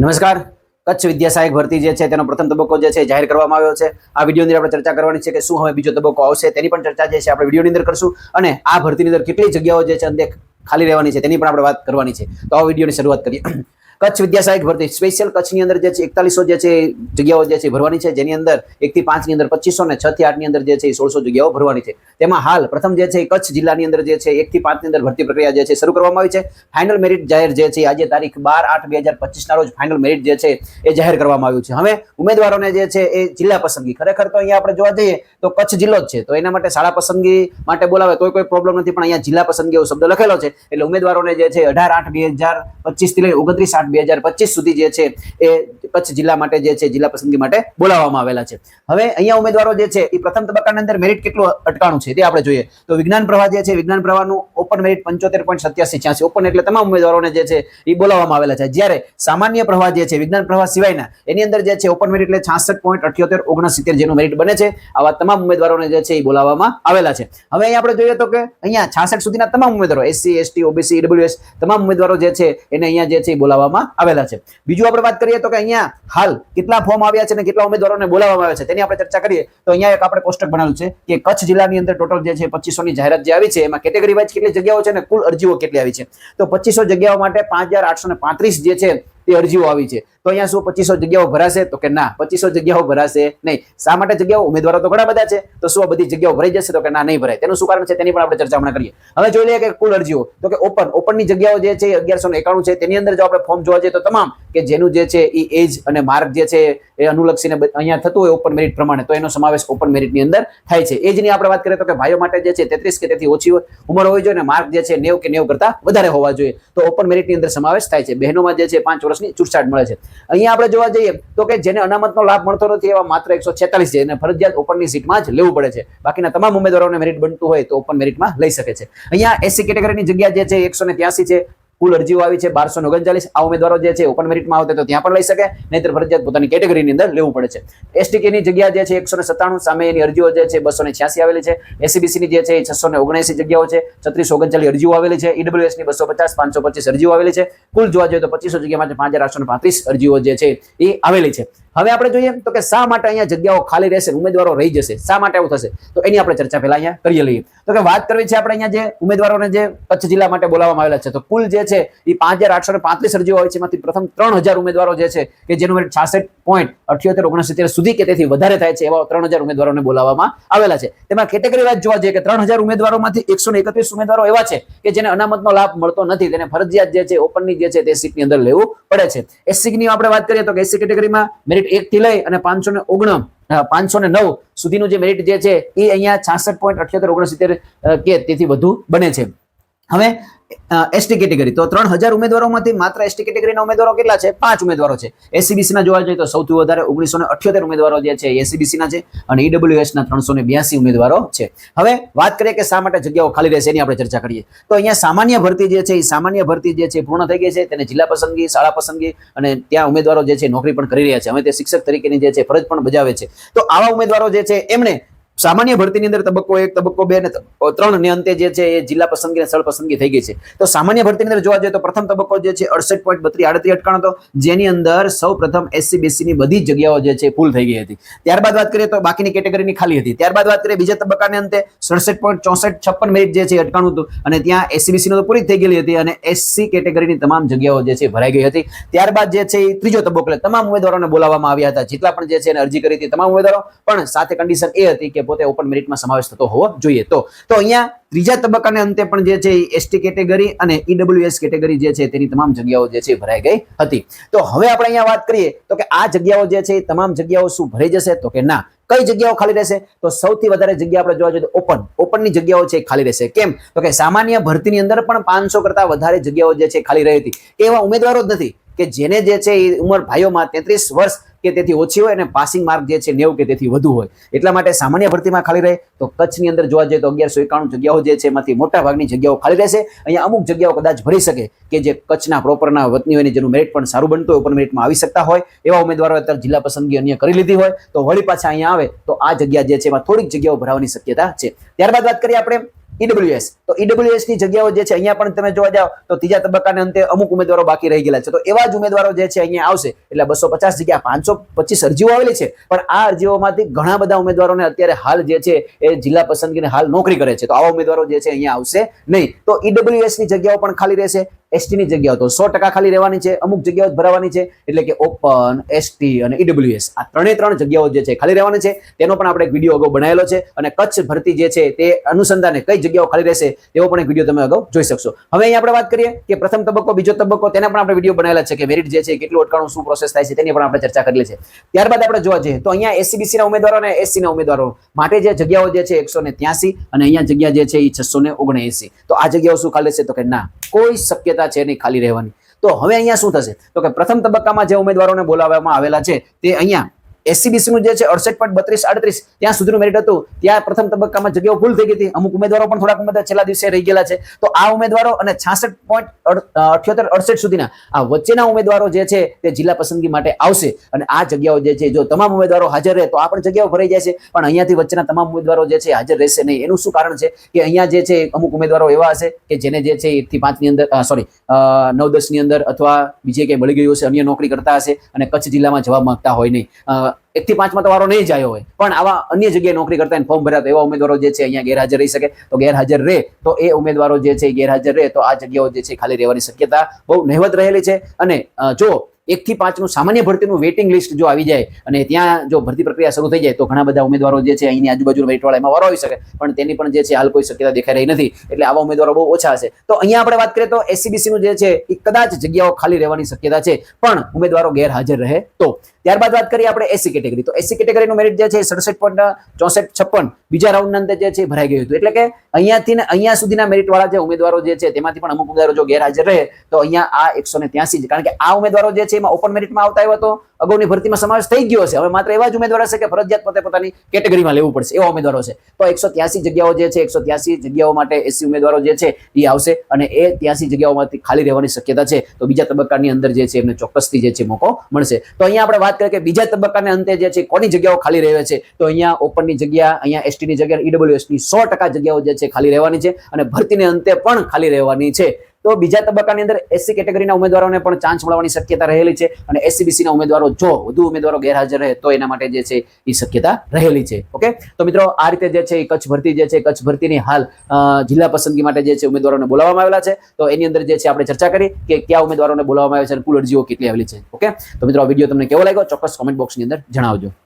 નમસ્કાર. કચ્છ વિદ્યા સહાયક ભરતી જે છે તેનો પ્રથમ તબક્કો જે છે જાહેર કરવામાં આવ્યો છે. આ વિડીયોની અંદર આપણે ચર્ચા કરવાની છે કે શું હવે બીજો તબક્કો આવશે તેની પણ ચર્ચા જે છે આપણે વિડીયોની અંદર કરશું અને આ ભરતીની અંદર કેટલી જગ્યાઓ જે છે અંતે ખાલી રહેવાની છે તેની પણ આપણે વાત કરવાની છે. તો આ વિડીયોની શરૂઆત કરીએ. કચ્છ વિદ્યા સહાયક ભરતી સ્પેશિયલ કચ્છની અંદર જે છે એકતાલીસો જે છે જગ્યાઓ જે છે ભરવાની છે જેની અંદર એકથી પાંચની અંદર પચીસો ને છ થી આઠની અંદર જે છે સોળસો જગ્યાઓ ભરવાની છે તેમાં હાલ પ્રથમ જે છે કચ્છ જિલ્લાની અંદર જે છે એકથી પાંચની અંદર ભરતી પ્રક્રિયા જે છે શરૂ કરવામાં આવી છે ફાઇનલ મેરિટ જાહેર જે છે આજે તારીખ બાર આઠ બે હજાર પચીસના રોજ ફાઇનલ મેરિટ જે છે એ જાહેર કરવામાં આવ્યું છે હવે ઉમેદવારોને જે છે એ જિલ્લા પસંદગી ખરેખર તો અહીંયા આપણે જોવા જઈએ તો કચ્છ જિલ્લો જ છે તો એના માટે શાળા પસંદગી માટે બોલાવે કોઈ કોઈ પ્રોબ્લેમ નથી પણ અહીંયા જિલ્લા પસંદગી એવો શબ્દ લખેલો છે એટલે ઉમેદવારોને જે છે અઢાર આઠ બે હજાર પચીસથી લઈ ઓગણત્રીસ આઠ બે હજાર પચીસ સુધી જે છે એ કચ્છ જિલ્લા માટે જે છે, જિલ્લા પસંદગી માટે બોલાવવામાં આવેલા છે. હવે અહીંયા ઉમેદવારો જે છે, એ પ્રથમ તબક્કાની અંદર મેરિટ કેટલું અટકાણું છે તે આપણે જોઈએ. તો વિજ્ઞાન પ્રવાહ જે છે, વિજ્ઞાન પ્રવાહનું ઓપન મેરિટ પંચોતેર પોઈન્ટ સત્યાસી છ્યાસી. ઓપન એટલે તમામ ઉમેદવારોને જે છે, એ બોલાવવામાં આવેલા છે. જ્યારે સામાન્ય પ્રવાહ જે છે, વિજ્ઞાન પ્રવાહ સિવાયના, એની અંદર જે છે ઓપન મેરિટ એટલે છાસઠ પોઈન્ટ અઠ્યોતેર ઓગણસિત્તેર જેનું મેરિટ બને છે. આવા તમામ ઉમેદવારોને જે છે, એ બોલાવવામાં આવેલા છે. હવે અહીંયા આપણે જોઈએ તો કે અહીંયા છાસઠ સુધીના તમામ ઉમેદવારો એસસી એસટી ઓબીસી ઈડબ્લ્યુએસ તમામ ઉમેદવારો જે છે, એને અહીંયા જે છે, એ બોલાવવામાં આવેલા છે. બીજું આપણે વાત કરીએ તો કે અહીંયા હાલ કેટલા ફોર્મ આવ્યા છે અને કેટલા ઉમેદવારોને બોલાવવામાં આવ્યા છે તેની આપણે ચર્ચા કરીએ તો અહીંયા એક આપણે કોષ્ટક બનાવ્યું છે કે કચ્છ જિલ્લાની અંદર ટોટલ જે છે પચીસો ની જાહેરાત જે આવી છે એમાં કેટેગરી વાઇઝ કેટલી જગ્યાઓ છે અને કુલ અરજીઓ કેટલી આવી છે. તો પચીસો જગ્યાઓ માટે પાંચ હજાર આઠસો ને પાંત્રીસ જે છે તે અરજીઓ આવી છે. તો અહીંયા શું પચીસો જગ્યાઓ ભરાશે? તો કે ના, પચીસો જગ્યાઓ ભરાશે નહીં. શા માટે જગ્યાઓ? ઉમેદવારો તો ઘણા બધા છે. તો શું બધી જગ્યાઓ ભરાઈ જશે? તો કે ના, નહીં ભરાય. તેનું શું કારણ છે? તેની પણ આપણે ચર્ચા હમણાં કરીએ. હવે જોઈ લઈએ કે કુલ અરજીઓ. તો કે ઓપન, ઓપનની જગ્યાઓ જે છે અગિયારસો એકાણું છે. તેની અંદર જો આપણે ફોર્મ જોવા જઈએ તો તમામ કે જેનું જે છે એ એજ અને માર્ક જે છે એ અનુલક્ષીને અહીંયા થતું હોય ઓપન મેરિટ પ્રમાણે. તો એનો સમાવેશ ઓપન મેરિટની અંદર થાય છે. એજની આપણે વાત કરીએ તો કે ભાઈઓ માટે જે છે તેત્રીસ કે તેથી ઓછી ઉંમર હોવી જોઈએ અને માર્ક જે છે નેવ કે નેવ કરતા વધારે હોવા જોઈએ. તો ઓપન મેરિટની અંદર સમાવેશ થાય છે. બહેનોમાં જે છે પાંચ વર્ષની છૂટછાટ મળે છે. અહીંયા આપણે જોવા જઈએ તો કે જેને અનામતનો લાભ મળતો નથી એવા માત્ર એકસો છેતાલીસ છે અને ફરજિયાત ઓપનની સીટમાં જ લેવું પડે છે. બાકીના તમામ ઉમેદવારોને મેરિટ બનતું હોય તો ઓપન મેરિટમાં લઈ શકે છે. અહીંયા એસસી કેટેગરીની જગ્યા જે છે એકસો ને ત્યાસી છે. કુલ અરજીઓ આવી છે બારસો ઓગણચાલીસ. આ ઉમેદવારો જે છે ઓપન મેરિટમાં આવતા તો ત્યાં પણ લઈ શકે. નહીતર ફરજિયાત પોતાની કેટેગરીની અંદર લેવું પડે છે. એસટી કેની જગ્યા જે છે, એકસો સત્તાણું. સામે એની અરજીઓ જે છે, બસો ને છ્યાસી આવેલી છે. એસીબીસીની જે છે એ છસો ને ઓગણએસી જગ્યાઓ છે. છત્રીસો ઓગણચાલીસ અરજીઓ આવેલી છે. ઈડબ્લ્યુએસની બસો પચાસ, પાંચસો પચીસ અરજીઓ આવેલી છે. કુલ જોવા જોઈએ તો પચીસો જગ્યામાં પાંચ હજાર આઠસો પાંત્રીસ અરજીઓ જે છે, એ આવેલી છે. હવે આપણે જોઈએ તો કે શા માટે અહીંયા જગ્યાઓ ખાલી રહેશે, ઉમેદવારો રહી જશે? શા માટે આવું થશે? તો એની આપણે ચર્ચા પહેલા અહીંયા કરી લઈએ. તો કે વાત કરવી છે આપણે અહીંયા જે ઉમેદવારોને જે કચ્છ જિલ્લા માટે બોલાવવામાં આવેલા છે. તો કુલ જે છે એ પાંચ હજાર આઠસો ને પાંત્રીસ અરજીઓ હોય છે, એમાંથી પ્રથમ ત્રણ હજાર ઉમેદવારો જે છે, કે જેનું મેરિટ છાસઠ પોઈન્ટ અઠ્યોતેર, ઓગણસિત્તેર સુધી કે તેથી વધારે થાય છે, એવા ત્રણ હજાર ઉમેદવારોને બોલાવવામાં આવેલા છે. તેમાં કેટેગરી વાઇઝ જોવા જઈએ કે ત્રણ હજાર ઉમેદવારોમાંથી એકસો ને એકત્રીસ ઉમેદવારો એવા છે, કે જેને અનામતનો લાભ મળતો નથી, તેને ફરજિયાત જે છે ઓપનની જે છે, તે સીટની અંદર લેવું પડે છે. એસસીની આપણે વાત કરીએ તો કે એસસી કેટેગરીમાં મેરિટ એક થી લઈ અને પાંચસો ને ઓગણ પાંચસો ને નવ સુધીનું જે મેરિટ જે છે એ અહીંયા છાસઠ પોઈન્ટ અઠ્યોતેર, ઓગણસિત્તેર કે તેથી વધુ બને છે. હવે એસટી કેટેગરી તો ત્રણ હજાર ઉમેદવારોમાંથી માત્ર એસટી કેટેગરીના ઉમેદવારો કેટલા છે? પાંચ ઉમેદવારો છે. એસસીબીસી ના જોવા જઈએ તો સૌથી વધારે ઓગણીસો ને અઠ્યોતેર ઉમેદવારો જે છે એસસીબીસી ના છે અને ઈડબ્લ્યુએસ ના ત્રણસો ને બ્યાસી ઉમેદવારો છે. હવે, વાત કરીએ કે શા માટે જગ્યાઓ ખાલી રહેશે એની આપણે ચર્ચા કરીએ. તો અહીંયા સામાન્ય ભરતી જે છે, એ સામાન્ય ભરતી જે છે પૂર્ણ થઈ ગઈ છે. તેને જિલ્લા પસંદગી, શાળા પસંદગી અને ત્યાં ઉમેદવારો જે છે, નોકરી પણ કરી રહ્યા છે. હવે તે શિક્ષક તરીકેની જે છે, ફરજ પણ બજાવે છે. તો આવા ઉમેદવારો જે છે એમણે સામાન્ય ભરતીની અંદર તબક્કો એક, તબક્કો બે ને ત્રણ ને અંતે જે છે એ જિલ્લા પસંદગી સ્થળ પસંદગી થઈ ગઈ છે. તો સામાન્ય ભરતીની અંદર જોવા જઈએ તો પ્રથમ તબક્કો જે છે અડસઠ પોઈન્ટ બત્રીસ, આડત્રીસ અટકાણો હતો. જેની અંદર સૌ પ્રથમ એસસી બીસીની બધી જગ્યાઓ જે છે ફૂલ થઈ ગઈ હતી. ત્યારબાદ વાત કરીએ તો બાકીની કેટેગરીની ખાલી હતી. ત્યારબાદ વાત કરીએ બીજા તબક્કાને અંતે સડસઠ પોઈન્ટ ચોસઠ છપ્પન મેરિટ જે છે અટકાણું હતું. અને ત્યાં એસસીબીસી નો તો પૂરી થઈ ગયેલી હતી અને એસસી કેટેગરીની તમામ જગ્યાઓ જે છે ભરાઈ ગઈ હતી. ત્યારબાદ જે છે એ ત્રીજો તબક્કો તમામ ઉમેદવારોને બોલાવવામાં આવ્યા હતા. જેટલા પણ જે છે એને અરજી કરી હતી તમામ ઉમેદવારો. પણ સાથે કન્ડિશન એ હતી કે પોતે ઓપન મેરિટમાં સમાવેશ થતો હોવો જોઈએ. તો તો અહીંયા ત્રીજા તબક્કાને અંતે પણ જે છે એસટી કેટેગરી અને ઈડબ્લ્યુએસ કેટેગરી જે છે તેની તમામ જગ્યાઓ જે છે ભરાઈ ગઈ હતી. તો હવે આપણે અહીંયા વાત કરીએ તો કે આ જગ્યાઓ જે છે એ તમામ જગ્યાઓ શું ભરાઈ જશે તો કે ના. કઈ જગ્યાઓ ખાલી રહેશે? તો સૌથી વધારે જગ્યા આપણે જોવા જઈએ તો ઓપન ઓપનની જગ્યાઓ છે ખાલી રહેશે. કેમ? તો કે સામાન્ય ભરતીની અંદર પણ પાંચસો કરતા વધારે જગ્યાઓ જે છે ખાલી રહી હતી. એવા ઉમેદવારો જ નથી. કે જેને જે છે એ ઉંમર ભાઈઓમાં તેત્રીસ વર્ષ કે તેથી ઓછી હોય અને પાસિંગ માર્ક જે છે નેવું કે તેથી વધુ હોય. એટલા માટે સામાન્ય ભરતીમાં ખાલી રહે તો કચ્છની અંદર જોવા જઈએ તો અગિયારસો એકાણું જગ્યાઓ જે છે એમાંથી મોટા ભાગની જગ્યાઓ ખાલી રહેશે. અહીંયા અમુક જગ્યાઓ કદાચ ભરી શકે કે જે કચ્છના પ્રોપરના વતની હોય ને જેનું મેરિટ પણ સારું બનતું હોય ઓપન મેરિટમાં આવી શકતા હોય. એવા ઉમેદવારો અત્યારે જિલ્લા પસંદગી અન્ય કરી લીધી હોય. તો વળી પાછા અહીંયા આવે તો આ જગ્યા જે છે એમાં થોડીક જગ્યાઓ ભરાવાની શક્યતા છે. ત્યારબાદ વાત કરીએ આપણે ઈડબ્લ્યુએસ તો ઈડબ્લ્યુએસની જગ્યાઓ જે છે, અહીંયા પણ તમે જોવા જાઓ, તો ત્રીજા તબક્કાને અંતે અમુક ઉમેદવારો બાકી રહી ગયેલા છે. તો એવા જ ઉમેદવારો જે છે, અહીંયા આવશે. એટલે બસો પચાસ જગ્યા, પાંચસો પચીસ અરજીઓ આવેલી છે. પણ આ અરજીઓમાંથી ઘણા બધા ઉમેદવારોને અત્યારે હાલ જે છે, એ જિલ્લા પસંદગીને હાલ નોકરી કરે છે. તો આવા ઉમેદવારો જે છે, અહીંયા આવશે નહીં. તો ઈડબ્લ્યુએસની જગ્યાઓ પણ ખાલી રહેશે. એસટી ની જગ્યાઓ તો સો ટકા ખાલી રહેવાની છે, અમુક જગ્યાઓ ભરાવાની છે, એટલે કે ઓપન એસટી અને ઈડબ્લ્યુએસ આ ત્રણે ત્રણ જગ્યાઓ જે છે ખાલી રહેવાની છે. તેનો પણ આપણે એક વીડિયો અગાઉ બનાવેલો છે અને કચ્છ ભરતી જે છે તે અનુસંધાને કઈ જગ્યાઓ ખાલી રહેશે તેવો પણ એક વીડિયો તમે અગાઉ જોઈ શકશો. હવે અહીંયા આપણે વાત કરીએ કે પ્રથમ તબક્કો, બીજો તબક્કો, તેના પણ આપણે વીડિયો બનાવેલા છે કે મેરિટ જે છે, કેટલું અટકાણું, શું પ્રોસેસ થાય છે, તેની પણ આપણે ચર્ચા કરેલી છે. ત્યારબાદ આપણે જોવા જઈએ તો અહીંયા એસસીબીસી ના ઉમેદવારો અને એસસી ના ઉમેદવારો માટે જે જગ્યાઓ જે છે એકસો અને અહીંયા જગ્યા જે છે એ છસો તો આ જગ્યાઓ શું ખાલી છે તો કે ના કોઈ શક્યતા છે નહીં ખાલી રહેવાની. તો હવે અહીંયા શું થશે? તો કે પ્રથમ તબક્કામાં જે ઉમેદવારોને બોલાવવામાં આવેલા છે તે અહીંયા એસસીબીસી નું જે છે અડસઠ પોઈન્ટ બત્રીસ આડત્રીસ, ત્યાં સુધીનું મેરિટ હતું. ત્યાં પ્રથમ તબક્કામાં જગ્યાઓ ફૂલ થઈ ગઈ હતી. અમુક ઉમેદવારો પણ થોડાક ઉમેદવાર છેલ્લા દિવસે રહી ગયેલા છે. તો આ ઉમેદવારો અને છાસઠ પોઈન્ટ અઠ્યોતેર, અડસઠ સુધીના આ વચ્ચેના ઉમેદવારો જે છે તે જિલ્લા પસંદગી માટે આવશે. અને આ જગ્યાઓ જે છે, જો તમામ ઉમેદવારો હાજર રહે તો આ પણ જગ્યાઓ ભરાઈ જાય છે પણ અહીંયાથી વચ્ચેના તમામ ઉમેદવારો જે છે હાજર રહેશે નહીં. એનું શું કારણ છે કે અહીંયા જે છે અમુક ઉમેદવારો એવા હશે કે જેને જે છે એક થી પાંચની અંદર સોરી નવ દસની અંદર અથવા બીજે ક્યાંય મળી ગયું હશે, અન્ય નોકરી કરતા હશે અને કચ્છ જિલ્લામાં જવા માંગતા હોય નહીં. અ, એક થી પાંચમાં તો વારો નહીં જાય હોય. પણ આવા અન્ય જગ્યાએ નોકરી કરતા ફોર્મ ભર્યા તો એવા ઉમેદવારો જે છે અહીંયા ગેરહાજર રહી શકે. તો ગેરહાજર રહે તો એ ઉમેદવારો જે છે ગેરહાજર રહે તો આ જગ્યાઓ જે છે ખાલી રહેવાની શક્યતા બહુ નહિવત રહેલી છે. અને જો એક થી પાંચનું સામાન્ય ભરતીનું વેઇટિંગ લિસ્ટ જો આવી જાય અને ત્યાં જો ભરતી પ્રક્રિયા શરૂ થઈ જાય તો ઘણા બધા ઉમેદવારો જે છે અહીંની આજુબાજુ વેટવાળા એમાં વારો આવી શકે. પણ તેની પણ જે છે હાલ કોઈ શક્યતા દેખાઈ રહી નથી. એટલે આવા ઉમેદવારો બહુ ઓછા હશે તો અહીંયા આપણે વાત કરીએ તો એસસીબીસી નું જે છે એ કદાચ જગ્યાઓ ખાલી રહેવાની શક્યતા છે. પણ ઉમેદવારો ગેરહાજર રહે તો. ત્યારબાદ વાત કરીએ આપણે એસી કેટેગરી તો એસી કેટેગરીનું મેરિટ જે છે સડસઠ પોઈન્ટ ચોસઠ છપ્પન. બીજા રાઉન્ડના અંદર જે છે ભરાઈ ગયું હતું. એટલે કે અહીંયાથી ને અહીંયા સુધીના મેરિટ વાળા જે ઉમેદવારો જે છે તેમાંથી પણ અમુક ઉમેદવારો જો ગેરહાજર રહે તો અહીંયા આ એકસો ને ત્યાસી કારણ કે આ ઉમેદવારો જે છે એમાં ઓપન મેરિટમાં આવતા આવ્યો તો અગાઉની ભરતીમાં સમાવેશ થઈ ગયો છે હવે માત્ર એવા જ ઉમેદવાર હશે કે ફરજિયાત પોતે પોતાની કેટેગરીમાં લેવું પડશે. એવા ઉમેદવારો છે. તો એકસો જગ્યાઓ જે છે, એકસો જગ્યાઓ માટે એસી ઉમેદવારો જે છે, એ આવશે અને એ ત્યાસી જગ્યાઓમાંથી ખાલી રહેવાની શક્યતા છે. તો બીજા તબક્કાની અંદર જે છે, એમને ચોક્કસથી જે છે, મોકો મળશે. તો અહીંયા આપણે વાત કરીએ કે બીજા તબક્કાને અંતે જે છે, કોની જગ્યાઓ ખાલી રહે છે? તો અહીંયા ઓપનની જગ્યા, અહીંયા એસટીની જગ્યા ઈડબ્લ્યુએસની સો ટકા જગ્યાઓ જે છે, ખાલી રહેવાની છે અને ભરતીને અંતે પણ ખાલી રહેવાની છે. તો બીજા તબક્કાની અંદર એસસી કેટેગરીના ઉમેદવારોને પણ ચાન્સ મળવાની શક્યતા રહેલી છે અને એસસીબીસી ના ઉમેદવારો જો વધુ ઉમેદવારો ગેરહાજર રહે તો એના માટે જે છે એ શક્યતા રહેલી છે. ઓકે? તો મિત્રો, આ રીતે જે છે એ કચ્છ ભરતી જે છે કચ્છ ભરતીની હાલ જિલ્લા પસંદગી માટે જે છે ઉમેદવારોને બોલાવવામાં આવેલા છે. તો એની અંદર જે છે આપણે ચર્ચા કરી કે કયા ઉમેદવારોને બોલાવવામાં આવે છે અને કુલ અરજીઓ કેટલી આવેલી છે. ઓકે? તો મિત્રો, આ વીડિયો તમને કેવો લાગ્યો? ચોક્કસ કોમેન્ટ બોક્સની અંદર જણાવજો.